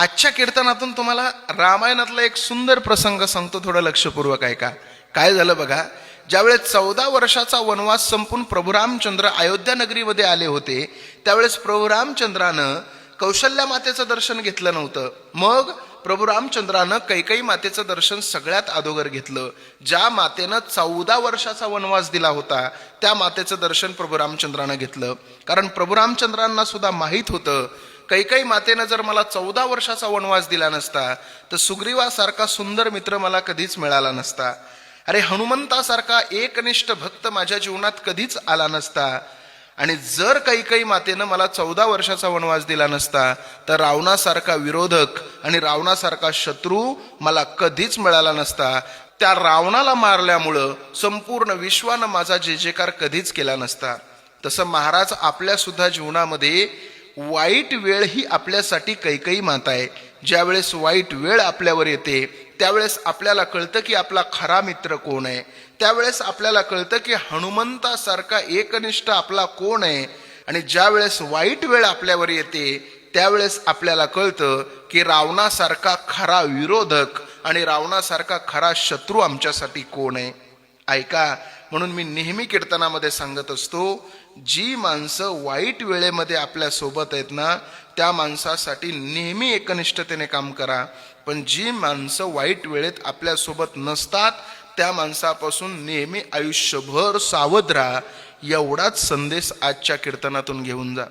आजच्या कीर्तनातून तुम्हाला रामायणातला एक सुंदर प्रसंग सांगतो थोडं लक्षपूर्वक ऐका. काय झालं बघा ज्यावेळेस चौदा वर्षाचा वनवास संपून प्रभू रामचंद्र अयोध्या नगरीमध्ये आले होते त्यावेळेस प्रभू रामचंद्रानं कौशल्या मातेचं दर्शन घेतलं नव्हतं. मग प्रभू रामचंद्रानं कैकई मातेचं दर्शन सगळ्यात अगोदर घेतलं. ज्या मातेनं चौदा वर्षाचा वनवास दिला होता त्या मातेचं दर्शन प्रभू रामचंद्रानं घेतलं. कारण प्रभू रामचंद्रांना सुद्धा माहीत होतं कैकई मातेनं जर मला चौदा वर्षाचा वनवास दिला नसता तर सुग्रीवासारखा सुंदर मित्र मला कधीच मिळाला नसता. अरे हनुमंतासारखा एकनिष्ठ भक्त माझ्या जीवनात कधीच आला नसता. आणि जर कैकई मातेनं मला चौदा वर्षाचा वनवास दिला नसता तर रावणासारखा विरोधक आणि रावणासारखा शत्रू मला कधीच मिळाला नसता. त्या रावणाला मारल्यामुळं संपूर्ण विश्वानं माझा जे जेकार कधीच केला नसता. तसं महाराज आपल्या सुद्धा जीवनामध्ये वाईट वेळ ही आपल्यासाठी कैकई माता आहे. ज्यावेळेस वाईट वेळ आपल्यावर येते त्यावेळेस आपल्याला कळतं की आपला खरा मित्र कोण आहे. त्यावेळेस आपल्याला कळतं की हनुमंतासारखा एकनिष्ठ आपला कोण आहे. आणि ज्यावेळेस वाईट वेळ आपल्यावर येते त्यावेळेस आपल्याला कळतं की रावणासारखा खरा विरोधक आणि रावणासारखा खरा शत्रू आमच्यासाठी कोण आहे. ऐका म्हणून मी नेहमी कीर्तनामध्ये सांगत असतो जी माणसं वाईट वेळेमध्ये आपल्यासोबत आहेत ना त्या माणसासाठी नेहमी एकनिष्ठतेने काम करा. पण जी माणसं वाईट वेळेत आपल्यासोबत नसतात त्या माणसापासून नेहमी आयुष्यभर सावध राहा. एवढाच संदेश आजच्या कीर्तनातून घेऊन जा.